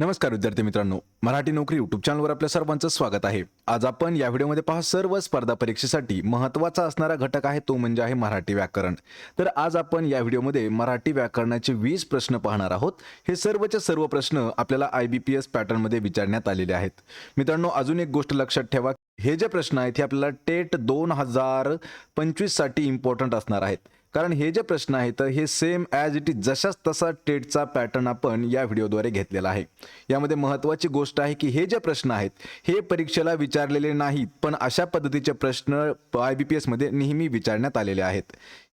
नमस्कार विद्यार्थी मित्रांनो मराठी नोकरी युट्यूब चॅनलवर आपल्या सर्वांचं स्वागत आहे. आज आपण या व्हिडिओमध्ये पहा सर्व स्पर्धा परीक्षेसाठी महत्त्वाचा असणारा घटक आहे तो म्हणजे आहे मराठी व्याकरण. तर आज आपण या व्हिडिओमध्ये मराठी व्याकरणाचे वीस प्रश्न पाहणार आहोत. हे सर्वचे सर्व प्रश्न आपल्याला आय बी पी एस पॅटर्नमध्ये विचारण्यात आलेले आहेत. मित्रांनो अजून एक गोष्ट लक्षात ठेवा. हे जे प्रश्न आहेत हे आपल्याला टेट दोन हजार पंचवीससाठी इम्पॉर्टंट असणार आहेत. कारण हे जे प्रश्न आहेत हे सेम ॲज इट इज जशाच तसा टेटचा पॅटर्न आपण या व्हिडिओद्वारे घेतलेला आहे. यामध्ये महत्त्वाची गोष्ट आहे की हे जे प्रश्न आहेत हे परीक्षेला विचारलेले नाहीत पण अशा पद्धतीचे प्रश्न आय बी पी एसमध्ये नेहमी विचारण्यात आलेले आहेत.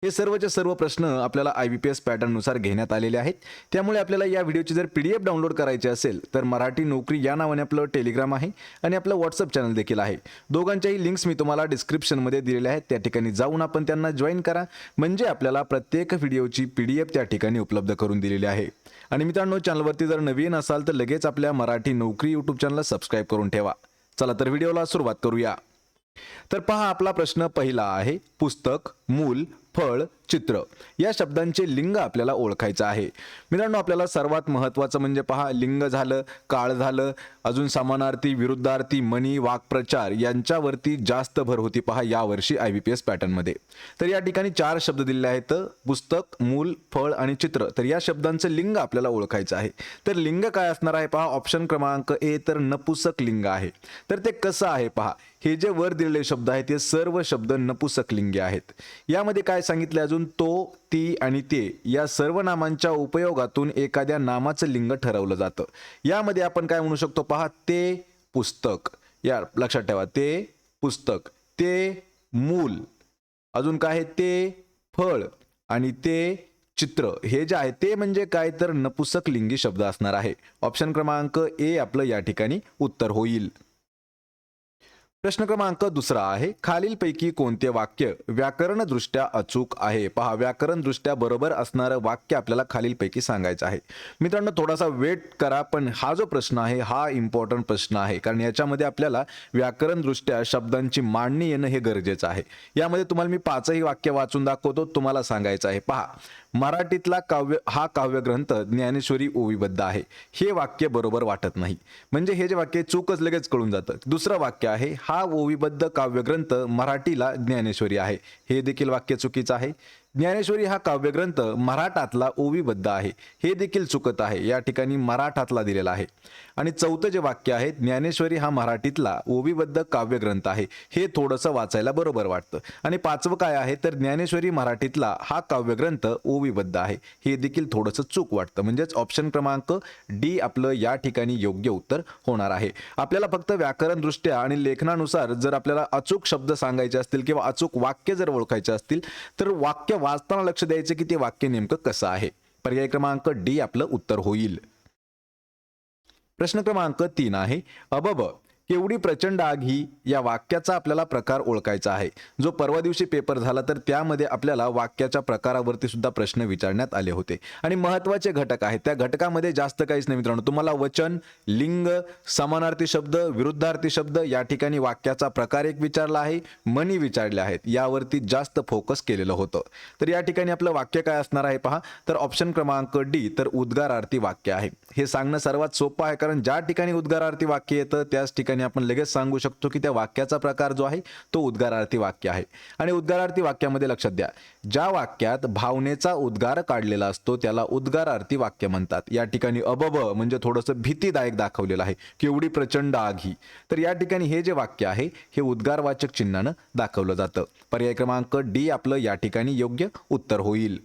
हे सर्वचे सर्व प्रश्न आपल्याला आय बी पी एस पॅटर्ननुसार घेण्यात आलेले आहेत. त्यामुळे आपल्याला या व्हिडिओची जर पी डी एफ डाउनलोड करायची असेल तर मराठी नोकरी या नावाने आपलं टेलिग्राम आहे आणि आपलं व्हॉट्सअप चॅनल देखील आहे. दोघांच्याही लिंक्स मी तुम्हाला डिस्क्रिप्शनमध्ये दिलेल्या आहेत. त्या ठिकाणी जाऊन आपण त्यांना जॉईन करा. म्हणजे आपल्याला प्रत्येक व्हिडिओची पी डी एफ त्या ठिकाणी उपलब्ध करून दिलेली आहे. आणि मित्रांनो चॅनलवरती जर नवीन असाल तर लगेच आपल्या मराठी नोकरी यूट्यूब चॅनलला सबस्क्राईब करून ठेवा. चला तर व्हिडिओला सुरुवात करूया. तर पहा आपला प्रश्न पहिला आहे. पुस्तक मूल फळ चित्र. या शब्दांचे लिंग आपल्याला ओळखायचं आहे. मित्रांनो आपल्याला सर्वात महत्त्वाचं म्हणजे पहा लिंग झालं काळ झालं अजून समानार्थी विरुद्धार्थी मनी वाक्प्रचार यांच्यावरती जास्त भर होती पहा यावर्षी आय बी पी एस पॅटर्नमध्ये तर या ठिकाणी चार शब्द दिलेले आहेत पुस्तक मूल फळ आणि चित्र. तर या शब्दांचं लिंग आपल्याला ओळखायचं आहे. तर लिंग काय असणार आहे पहा ऑप्शन क्रमांक ए तर नपुसक लिंग आहे. तर ते कसं आहे पहा हे जे वर दिलेले शब्द आहेत ते सर्व शब्द नपुसक लिंगे आहेत. यामध्ये काय सांगितलं अजून? तो ती आणि ते या सर्व नामांच्या उपयोगातून एखाद्या नामाचं लिंग ठरवलं जातं. यामध्ये आपण काय म्हणू शकतो? पहा ते पुस्तक. या लक्षात ठेवा ते पुस्तक. ते मूल. अजून काय आहे? ते फळ आणि ते चित्र. हे जे आहे ते म्हणजे काय? तर नपुसक लिंगी शब्द असणार आहे. ऑप्शन क्रमांक ए आपलं या ठिकाणी उत्तर होईल. प्रश्न क्रमांक दुसरा आहे खालीलपैकी कोणते वाक्य व्याकरणदृष्ट्या अचूक आहे? पहा व्याकरणदृष्ट्या बरोबर असणारं वाक्य आपल्याला खालीलपैकी सांगायचं आहे. मित्रांनो थोडासा वेट करा पण हा जो प्रश्न आहे हा इम्पॉर्टंट प्रश्न आहे. कारण याच्यामध्ये आपल्याला व्याकरणदृष्ट्या शब्दांची मांडणी येणं हे गरजेचं आहे. यामध्ये तुम्हाला मी पाचही वाक्य वाचून दाखवतो तुम्हाला सांगायचं आहे. पहा मराठीतला काव्य हा काव्यग्रंथ ज्ञानेश्वरी ओवीबद्ध आहे. हे वाक्य बरोबर वाटत नाही. म्हणजे हे जे वाक्य चूकच लगेच कळून जातं. दुसरं वाक्य आहे हा हा ओवीबद्ध काव्यग्रंथ मराठीला ज्ञानेश्वरी आहे. हे देखील वाक्य चुकीचं आहे. ज्ञानेश्वरी हा काव्यग्रंथ मराठातला ओवीबद्ध आहे. हे देखील चुकत आहे. या ठिकाणी मराठातला दिलेला आहे. आणि चौथं जे वाक्य आहे ज्ञानेश्वरी हा मराठीतला ओवीबद्ध काव्यग्रंथ आहे. हे थोडंसं वाचायला बरोबर वाटतं. आणि पाचवं काय आहे तर ज्ञानेश्वरी मराठीतला हा काव्यग्रंथ ओवीबद्ध आहे. हे देखील थोडंसं चूक वाटतं. म्हणजेच ऑप्शन क्रमांक डी आपलं या ठिकाणी योग्य उत्तर होणार आहे. आपल्याला फक्त व्याकरणदृष्ट्या आणि लेखनानुसार जर आपल्याला अचूक शब्द सांगायचे असतील किंवा अचूक वाक्य जर ओळखायचे असतील तर वाक्य वाचताना लक्ष द्यायचं की ते वाक्य नेमकं कसं आहे? पर्याय क्रमांक डी आपलं उत्तर होईल. प्रश्न क्रमांक तीन आहे अबब केवढी प्रचंड आग ही या वाक्याचा आपल्याला प्रकार ओळखायचा आहे. जो परवा दिवशी पेपर झाला तर त्यामध्ये आपल्याला वाक्याच्या प्रकारावरती सुद्धा प्रश्न विचारण्यात आले होते. आणि महत्त्वाचे घटक आहेत. त्या घटकामध्ये जास्त काहीच नाही मित्रांनो. तुम्हाला वचन लिंग समानार्थी शब्द विरुद्धार्थी शब्द या ठिकाणी वाक्याचा प्रकार एक विचारला आहे मनी विचारले आहेत. यावरती जास्त फोकस केलेलं होतं. तर या ठिकाणी आपलं वाक्य काय असणार आहे पहा. तर ऑप्शन क्रमांक डी तर उद्गारार्थी वाक्य आहे. हे सांगणं सर्वात सोपं आहे कारण ज्या ठिकाणी उद्गारार्थी वाक्य येतं त्याच ठिकाणी आपण लगेच सांगू शकतो की त्या वाक्याचा प्रकार जो आहे तो उद्गारार्थी वाक्य आहे. आणि उद्गारार्थी वाक्यामध्ये लक्षात द्या ज्या वाक्यात भावनेचा उद्गार काढलेला असतो त्याला उद्गारार्थी वाक्य म्हणतात. या ठिकाणी अबब म्हणजे थोडंसं भीतीदायक दाखवलेलं आहे केवढी प्रचंड आग ही. तर या ठिकाणी हे जे वाक्य आहे हे उद्गारवाचक चिन्हानं दाखवलं जातं. पर्याय क्रमांक डी आपलं या ठिकाणी योग्य उत्तर होईल.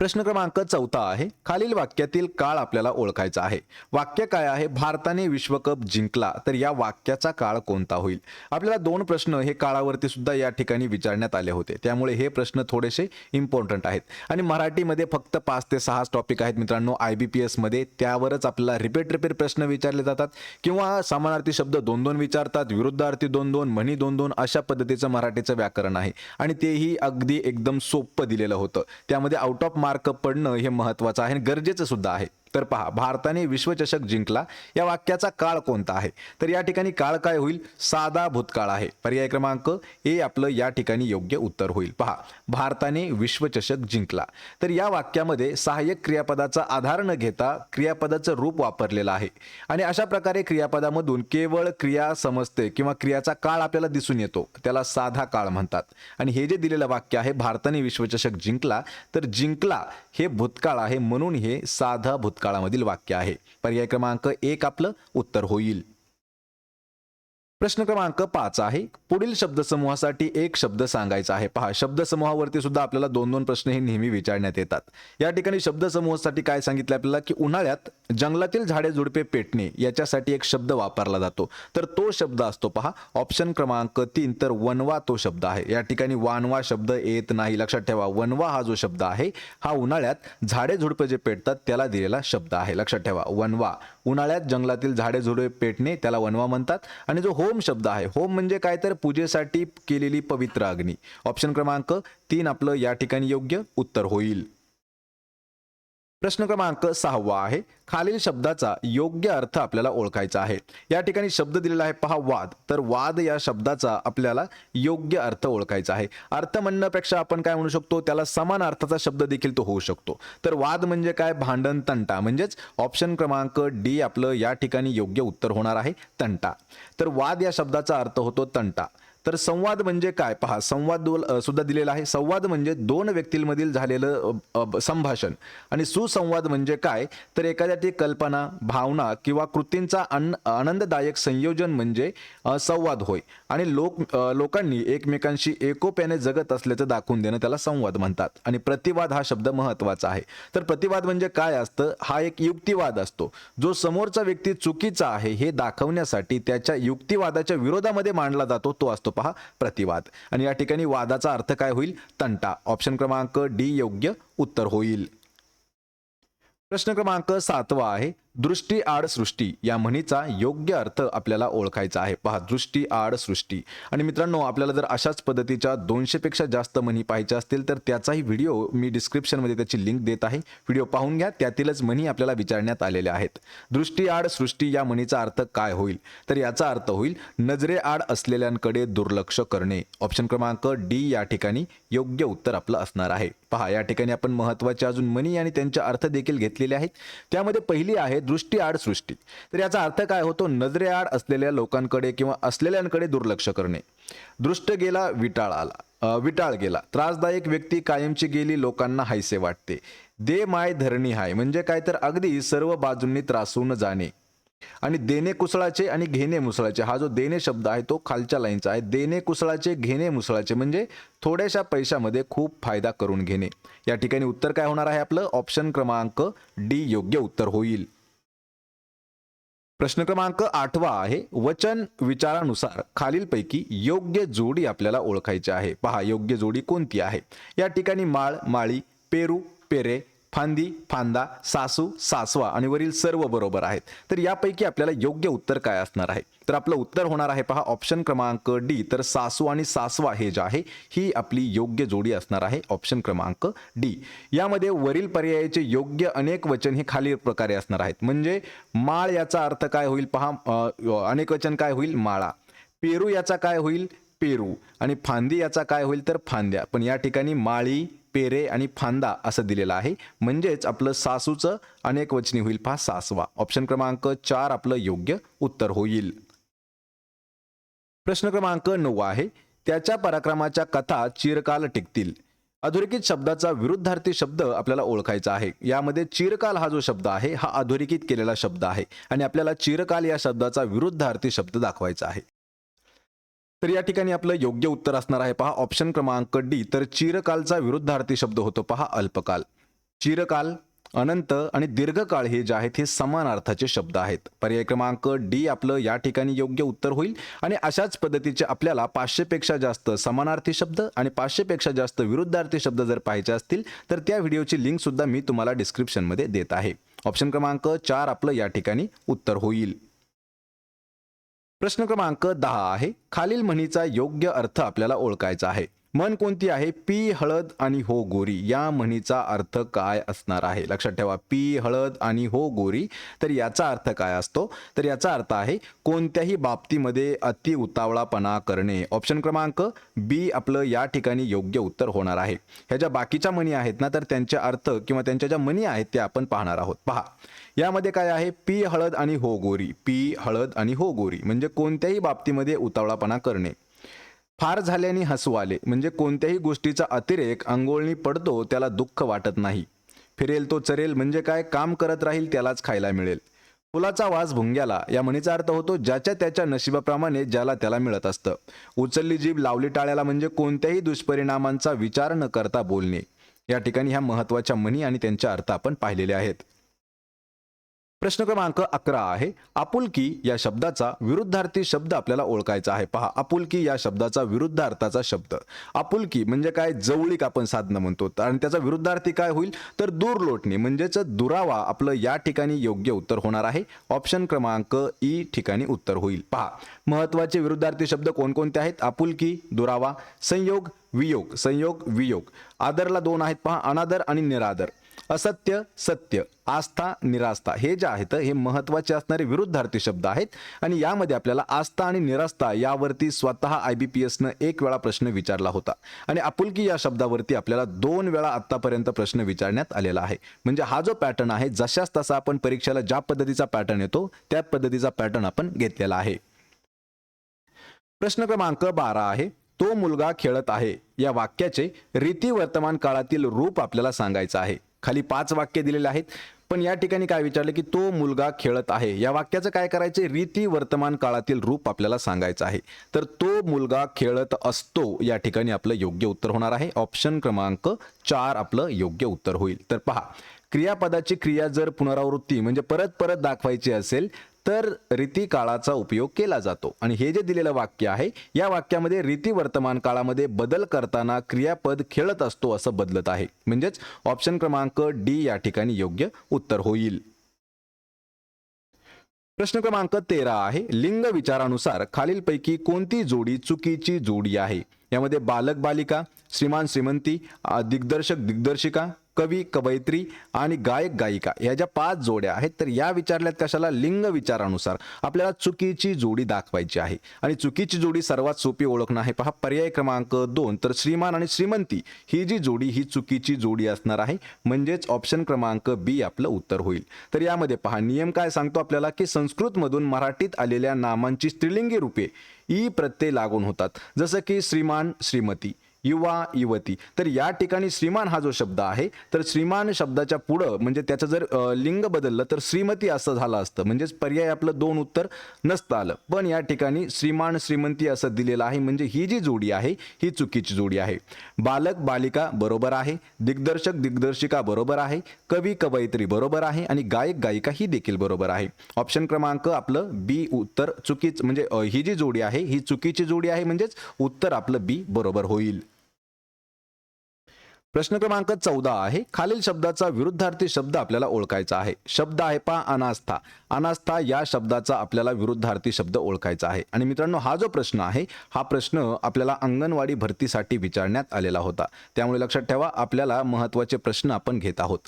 प्रश्न क्रमांक चौथा आहे. खालील वाक्यातील काळ आपल्याला ओळखायचा आहे. वाक्य काय आहे? भारताने विश्वकप जिंकला तर या वाक्याचा काळ कोणता होईल? आपल्याला दोन प्रश्न हे काळावरती सुद्धा या ठिकाणी विचारण्यात आले होते. त्यामुळे हे प्रश्न थोडेसे इम्पॉर्टंट आहेत. आणि मराठीमध्ये फक्त पाच ते सहाच टॉपिक आहेत मित्रांनो. आय बी पी एसमध्ये त्यावरच आपल्याला रिपीट रिपीट प्रश्न विचारले जातात. किंवा समानार्थी शब्द दोन दोन विचारतात विरुद्धार्थी दोन दोन म्हणी दोन दोन अशा पद्धतीचं मराठीचं व्याकरण आहे. आणि तेही अगदी एकदम सोपं दिलेलं होतं. त्यामध्ये आउट ऑफ मार्क पडणं हे महत्त्वाचं आहे आणि गरजेचं सुद्धा आहे. तर पहा भारताने विश्वचषक जिंकला. या वाक्याचा काळ कोणता आहे? तर या ठिकाणी काळ काय होईल? साधा भूतकाळ आहे. पर्याय क्रमांक ए आपलं या ठिकाणी योग्य उत्तर होईल. पहा भारताने विश्वचषक जिंकला. तर या वाक्यामध्ये सहाय्यक क्रियापदाचा आधार न घेता क्रियापदाचं रूप वापरलेलं आहे. आणि अशा प्रकारे क्रियापदामधून केवळ क्रिया समजते किंवा क्रियाचा काळ आपल्याला दिसून येतो. त्याला साधा काळ म्हणतात. आणि हे जे दिलेलं वाक्य आहे भारताने विश्वचषक जिंकला तर जिंकला हे भूतकाळ आहे म्हणून हे साधा भूतकाळामधील वाक्य आहे. पर्याय क्रमांक एक आपलं उत्तर होईल. प्रश्न क्रमांक पाच आहे. पुढील शब्दसमूहासाठी एक शब्द सांगायचा आहे. पहा शब्दसमूहावरती सुद्धा आपल्याला दोन दोन प्रश्न हे नेहमी विचारण्यात येतात. या ठिकाणी शब्दसमूहासाठी काय सांगितलं आपल्याला की उन्हाळ्यात जंगलातील झाडे झुडपे पेटणे याच्यासाठी एक शब्द वापरला जातो. तर तो शब्द असतो पहा ऑप्शन क्रमांक तीन. तर वनवा तो शब्द आहे. या ठिकाणी वानवा शब्द येत नाही. लक्षात ठेवा वनवा हा जो शब्द आहे हा उन्हाळ्यात झाडे झुडपे जे पेटतात त्याला दिलेला शब्द आहे. लक्षात ठेवा वनवा उन्हाळ्यात जंगलातील झाडे झुडे पेटणे त्याला वनवा म्हणतात. आणि जो होम शब्द आहे होम म्हणजे काय तर पूजेसाठी केलेली पवित्र अग्नी. ऑप्शन क्रमांक तीन आपलं या ठिकाणी योग्य उत्तर होईल. प्रश्न क्रमांक सहावा आहे. खालील शब्दाचा योग्य अर्थ आपल्याला ओळखायचा आहे. या ठिकाणी शब्द दिलेला आहे पहा वाद. तर वाद या शब्दाचा आपल्याला योग्य अर्थ ओळखायचा आहे. अर्थ म्हणण्यापेक्षा आपण काय म्हणू शकतो? त्याला समान अर्थाचा शब्द देखील तो होऊ शकतो. तर वाद म्हणजे काय? भांडण तंटा. म्हणजेच ऑप्शन क्रमांक डी आपलं या ठिकाणी योग्य उत्तर होणार आहे तंटा. तर वाद या शब्दाचा अर्थ होतो तंटा. तर संवाद म्हणजे काय? पहा संवाद सुद्धा दिलेला आहे. संवाद म्हणजे दोन व्यक्तींमधील झालेलं संभाषण. आणि सुसंवाद म्हणजे काय? तर एखाद्याची कल्पना भावना किंवा कृतींचा अन आनंददायक संयोजन म्हणजे संवाद होय. आणि लोक लोकांनी एकमेकांशी एकोप्याने जगत असल्याचं दाखवून देणं त्याला संवाद म्हणतात. आणि प्रतिवाद हा शब्द महत्त्वाचा आहे. तर प्रतिवाद म्हणजे काय असतं? हा एक युक्तिवाद असतो. जो समोरचा व्यक्ती चुकीचा आहे हे दाखवण्यासाठी त्याच्या युक्तिवादाच्या विरोधामध्ये मांडला जातो तो असतो पहा प्रतिवाद. आणि या ठिकाणी वादाचा अर्थ काय होईल? तंटा. ऑप्शन क्रमांक डी योग्य उत्तर होईल. प्रश्न क्रमांक सातवा आहे. दृष्टी आड सृष्टी या म्हणीचा योग्य अर्थ आपल्याला ओळखायचा आहे. पहा दृष्टी आड सृष्टी. आणि मित्रांनो आपल्याला जर अशाच पद्धतीच्या दोनशेपेक्षा जास्त म्हणी पाहायच्या असतील तर त्याचाही व्हिडिओ मी डिस्क्रिप्शनमध्ये त्याची लिंक देत आहे. व्हिडिओ पाहून घ्या त्यातीलच म्हणी आपल्याला विचारण्यात आलेल्या आहेत. दृष्टी आड सृष्टी या म्हणीचा अर्थ काय होईल? तर याचा अर्थ होईल नजरे आड असलेल्यांकडे दुर्लक्ष करणे. ऑप्शन क्रमांक डी या ठिकाणी योग्य उत्तर आपलं असणार आहे. पहा या ठिकाणी आपण महत्त्वाचे अजून म्हणी आणि त्यांचे अर्थ देखील घेतलेले आहेत. त्यामध्ये पहिली आहे दृष्टी आड सृष्टी. तर याचा अर्थ काय होतो? नजरेआड असलेल्या लोकांकडे किंवा असलेल्यांकडे दुर्लक्ष करणे. दृष्ट गेला विटाळ आला. विटाळ गेला. त्रासदायक व्यक्ती कायमची गेली लोकांना हायसे वाटते. दे माय धरणी हाय. म्हणजे काय? तर अगदी सर्व बाजूंनी त्रासून जाणे. आणि देणे कुसळाचे आणि घेणे मुसळाचे. हा जो देणे शब्द आहे तो खालच्या लाईनचा आहे. देणे कुसळाचे घेणे मुसळाचे म्हणजे थोड्याशा पैशामध्ये खूप फायदा करून घेणे. या ठिकाणी उत्तर काय होणार आहे आपलं? ऑप्शन क्रमांक डी योग्य उत्तर होईल. प्रश्न क्रमांक आठवा आहे. वचन विचारानुसार खालीलपैकी योग्य जोडी आपल्याला ओळखायची आहे. पहा योग्य जोडी कोणती आहे? या ठिकाणी माळ माळी पेरू पेरे फांदी फांदा सासू सासवा आणि वरील सर्व बरोबर आहेत. तर यापैकी आपल्याला योग्य उत्तर काय असणार आहे? तर आपलं उत्तर होणार आहे पहा ऑप्शन क्रमांक डी तर सासू आणि सासवा हे जे आहे ही आपली योग्य जोडी असणार आहे ऑप्शन क्रमांक डी यामध्ये वरील पर्यायाचे योग्य अनेक वचन हे खालील प्रकारे असणार आहेत. म्हणजे माळ याचा अर्थ काय होईल पहा अनेक वचन काय होईल? माळा. पेरू याचा काय होईल? पेरू. आणि फांदी याचा काय होईल? तर फांद्या. पण या ठिकाणी माळी पेरे आणि फांदा असं दिलेलं आहे. म्हणजेच आपलं सासूचं अनेक वचनी होईल पहा सासवा. ऑप्शन क्रमांक चार आपलं योग्य उत्तर होईल. प्रश्न क्रमांक नऊ आहे. त्याच्या पराक्रमाच्या कथा चिरकाल टिकतील. अधोरेखित शब्दाचा विरुद्धार्थी शब्द आपल्याला ओळखायचा आहे. यामध्ये चिरकाल हा जो शब्द आहे हा अधोरेखित केलेला शब्द आहे आणि आपल्याला चिरकाल या शब्दाचा विरुद्धार्थी शब्द दाखवायचा आहे. तर या ठिकाणी आपलं योग्य उत्तर असणार आहे. पहा ऑप्शन क्रमांक डी तर चिरकालचा विरुद्धार्थी शब्द होतो. पहा अल्पकाल. चिरकाल अनंत आणि दीर्घकाळ हे जे आहेत हे समान अर्थाचे शब्द आहेत. पर्याय क्रमांक डी आपलं या ठिकाणी योग्य उत्तर होईल आणि अशाच पद्धतीचे आपल्याला पाचशेपेक्षा जास्त समानार्थी शब्द आणि पाचशेपेक्षा जास्त विरुद्धार्थी शब्द जर पाहिजे असतील तर त्या व्हिडिओची लिंक सुद्धा मी तुम्हाला डिस्क्रिप्शनमध्ये देत आहे. ऑप्शन क्रमांक चार आपलं या ठिकाणी उत्तर होईल. प्रश्न क्रमांक दहा आहे. खालील म्हणीचा योग्य अर्थ आपल्याला ओळखायचा आहे. म्हण कोणती आहे? पी हळद आणि हो गोरी. या म्हणीचा अर्थ काय असणार आहे? लक्षात ठेवा पी हळद आणि हो गोरी. तर याचा अर्थ काय असतो? तर याचा अर्थ आहे कोणत्याही बाबतीमध्ये अति उतावळापणा करणे. ऑप्शन क्रमांक बी आपलं या ठिकाणी योग्य उत्तर होणार आहे. ह्या ज्या बाकीच्या म्हणी आहेत ना तर त्यांचे अर्थ किंवा त्यांच्या ज्या म्हणी आहेत त्या आपण पाहणार आहोत. पहा. यामध्ये काय आहे? पी हळद आणि हो गोरी. पी हळद आणि हो गोरी. म्हणजे कोणत्याही बाबतीमध्ये उतावळापणा करणे. फार झाल्याने हसू आले. म्हणजे कोणत्याही गोष्टीचा अतिरेक अंघोळणी पडतो त्याला दुःख वाटत नाही. फिरेल तो चरेल म्हणजे काय? काम करत राहील त्यालाच खायला मिळेल. फुलाचा वास भुंग्याला या म्हणीचा अर्थ होतो ज्याच्या त्याच्या नशिबाप्रमाणे ज्याला त्याला मिळत असतं. उचलली जीभ लावली टाळ्याला म्हणजे कोणत्याही दुष्परिणामांचा विचार न करता बोलणे. या ठिकाणी ह्या महत्त्वाच्या म्हणी आणि त्यांच्या अर्थ आपण पाहिलेले आहेत. प्रश्न क्रमांक अकरा आहे आपुलकी या शब्दाचा विरुद्धार्थी शब्द आपल्याला ओळखायचा आहे. पहा आपुलकी या शब्दाचा विरुद्धार्थाचा शब्द. आपुलकी म्हणजे काय? जवळीक आपण साधनं म्हणतो. आणि त्याचा विरुद्धार्थी काय होईल? तर दूर लोटणे म्हणजेच दुरावा आपलं या ठिकाणी योग्य उत्तर होणार आहे. ऑप्शन क्रमांक ई ठिकाणी उत्तर होईल. पहा महत्त्वाचे विरुद्धार्थी शब्द कोणकोणते आहेत? आपुलकी दुरावा संयोग वियोग. संयोग वियोग. आदरला दोन आहेत. पहा अनादर आणि निरादर. असत्य सत्य आस्था निरास्था हे जे आहेत हे महत्त्वाचे असणारे विरुद्धार्थी शब्द आहेत. आणि यामध्ये आपल्याला आस्था आणि निरास्था यावरती स्वतः आय बी पी एसनं एक वेळा प्रश्न विचारला होता. आणि आपुलकी या शब्दावरती आपल्याला दोन वेळा आत्तापर्यंत प्रश्न विचारण्यात आलेला आहे. म्हणजे हा जो पॅटर्न आहे जशाच तसा आपण परीक्षेला ज्या पद्धतीचा पॅटर्न येतो त्या पद्धतीचा पॅटर्न आपण घेतलेला आहे. प्रश्न क्रमांक बारा आहे. तो मुलगा खेळत आहे. या वाक्याचे रीती वर्तमान काळातील रूप आपल्याला सांगायचं आहे. खाली पाच वाक्य दिलेले आहेत. पण या ठिकाणी काय विचारलं की तो मुलगा खेळत आहे. या वाक्याचं काय करायचे? रीती वर्तमान काळातील रूप आपल्याला सांगायचं आहे. तर तो मुलगा खेळत असतो या ठिकाणी आपलं योग्य उत्तर होणार आहे. ऑप्शन क्रमांक चार आपलं योग्य उत्तर होईल. तर पहा क्रियापदाची क्रिया जर पुनरावृत्ती म्हणजे परत परत दाखवायची असेल तर रीती काळाचा उपयोग केला जातो. आणि हे जे दिलेलं वाक्य आहे या वाक्यामध्ये रीती वर्तमान काळामध्ये बदल करताना क्रियापद खेळत असतो असं बदलत आहे. म्हणजेच ऑप्शन क्रमांक डी या ठिकाणी योग्य उत्तर होईल. प्रश्न क्रमांक तेरा आहे. लिंग विचारानुसार खालीलपैकी कोणती जोडी चुकीची जोडी आहे? यामध्ये बालक बालिका श्रीमान श्रीमंती दिग्दर्शक दिग्दर्शिका कवी कवयित्री आणि गायक गायिका ह्या ज्या पाच जोड्या आहेत तर या विचारल्यात कशाला? लिंग विचारानुसार. आपल्याला चुकीची जोडी दाखवायची आहे. आणि चुकीची जोडी सर्वात सोपी ओळखणं आहे. पहा पर्याय क्रमांक दोन तर श्रीमान आणि श्रीमंती ही जी जोडी ही चुकीची जोडी असणार आहे. म्हणजेच ऑप्शन क्रमांक बी आपलं उत्तर होईल. तर यामध्ये पहा नियम काय सांगतो आपल्याला? की संस्कृतमधून मराठीत आलेल्या नामांची स्त्रीलिंगी रूपे ई प्रत्यय लागून होतात. जसं की श्रीमान श्रीमती. युवा युवती. तर या ठिकाणी श्रीमान हा जो शब्द आहे तर श्रीमान शब्दाच्या पुढं म्हणजे त्याचं जर लिंग बदललं तर श्रीमती असं झालं असतं. म्हणजेच पर्याय आपलं दोन उत्तर नसतं आलं. पण या ठिकाणी श्रीमान श्रीमंती असं दिलेलं आहे. म्हणजे ही जी जोडी आहे ही चुकीची जोडी आहे. बालक बालिका बरोबर आहे. दिग्दर्शक दिग्दर्शिका बरोबर आहे. कवी कवयित्री बरोबर आहे. आणि गायक गायिका ही देखील बरोबर आहे. ऑप्शन क्रमांक आपलं बी उत्तर चुकीच म्हणजे ही जी जोडी आहे ही चुकीची जोडी आहे. म्हणजेच उत्तर आपलं बी बरोबर होईल. प्रश्न क्रमांक चौदा आहे. खालील शब्दाचा विरुद्धार्थी शब्द आपल्याला ओळखायचा आहे. शब्द आहे पा अनास्था. अनास्था या शब्दाचा आपल्याला विरुद्धार्थी शब्द ओळखायचा आहे. आणि मित्रांनो हा जो प्रश्न आहे हा प्रश्न आपल्याला अंगणवाडी भरतीसाठी विचारण्यात आलेला होता. त्यामुळे लक्षात ठेवा आपल्याला महत्त्वाचे प्रश्न आपण घेत आहोत.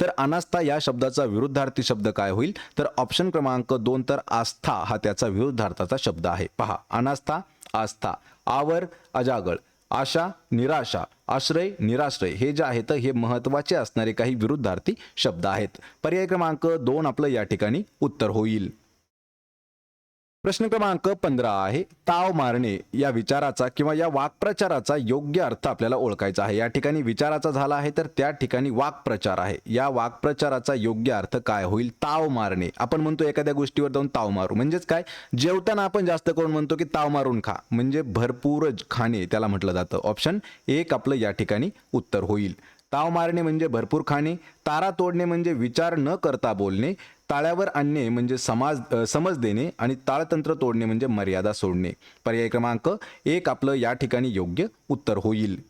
तर अनास्था या शब्दाचा विरुद्धार्थी शब्द काय होईल? तर ऑप्शन क्रमांक दोन तर आस्था हा त्याचा विरुद्धार्थाचा शब्द आहे. पहा अनास्था आस्था. आवर अजागळ. आशा निराशा आश्रय निराश्रय हे जे आहेत हे महत्त्वाचे असणारे काही विरुद्धार्थी शब्द आहेत. पर्याय क्रमांक दोन आपलं या ठिकाणी उत्तर होईल. प्रश्न क्रमांक पंधरा आहे ताव मारणे या विचाराचा किंवा या वाक्प्रचाराचा योग्य अर्थ आपल्याला ओळखायचा आहे. या ठिकाणी विचाराचा झाला आहे तर त्या ठिकाणी वाक्प्रचार आहे. या वाक्प्रचाराचा योग्य अर्थ काय होईल? ताव मारणे. आपण म्हणतो एखाद्या गोष्टीवर जाऊन ताव मारू. म्हणजेच काय? जेवताना आपण जास्त करून म्हणतो की ताव मारून खा. म्हणजे भरपूर खाणे त्याला म्हटलं जातं. ऑप्शन एक आपलं या ठिकाणी उत्तर होईल. ताव मारणे म्हणजे भरपूर खाणे. तारा तोडणे म्हणजे विचार न करता बोलणे. ताळ्यावर आणणे म्हणजे समाज समज देणे आणि ताळतंत्र तोडणे म्हणजे मर्यादा सोडणे. पर्याय क्रमांक एक आपलं या ठिकाणी योग्य उत्तर होईल.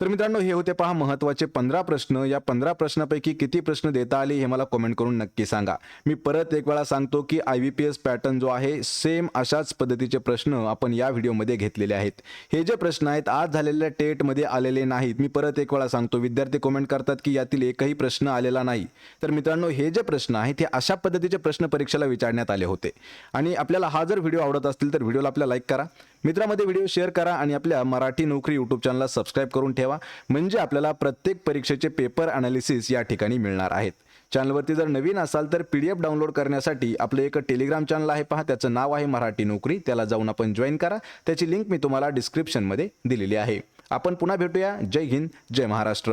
तर मित्रांनो हे होते पहा महत्त्वाचे पंधरा प्रश्न. या पंधरा प्रश्नापैकी किती प्रश्न देता आले हे मला कमेंट करून नक्की सांगा. मी परत एक वेळा सांगतो की I V P S pattern जो आहे सेम अशाच पद्धतीचे प्रश्न आपण या व्हिडिओमध्ये घेतलेले आहेत. हे जे प्रश्न आहेत आज झालेल्या टेटमध्ये आलेले नाहीत. मी परत एक वेळा सांगतो विद्यार्थी कमेंट करतात की यातील एकही प्रश्न आलेला नाही. तर मित्रांनो हे जे प्रश्न आहेत हे अशा पद्धतीचे प्रश्न परीक्षेला विचारण्यात आले होते. आणि आपल्याला हा जर व्हिडिओ आवडत असतील तर व्हिडिओला आपल्या लाईक करा. मित्रामध्ये व्हिडिओ शेअर करा आणि आपल्या मराठी नोकरी यूट्यूब चॅनलला सबस्क्राईब करून ठेवा. म्हणजे आपल्याला प्रत्येक परीक्षेचे पेपर अनालिसिस या ठिकाणी मिळणार आहेत. चॅनलवरती जर नवीन असाल तर पी डी एफ डाउनलोड करण्यासाठी आपलं एक टेलिग्राम चॅनल आहे पहा. त्याचं नाव आहे मराठी नोकरी. त्याला जाऊन आपण जॉईन करा. त्याची लिंक मी तुम्हाला डिस्क्रिप्शनमध्ये दिलेली आहे. आपण पुन्हा भेटूया. जय हिंद जय महाराष्ट्र.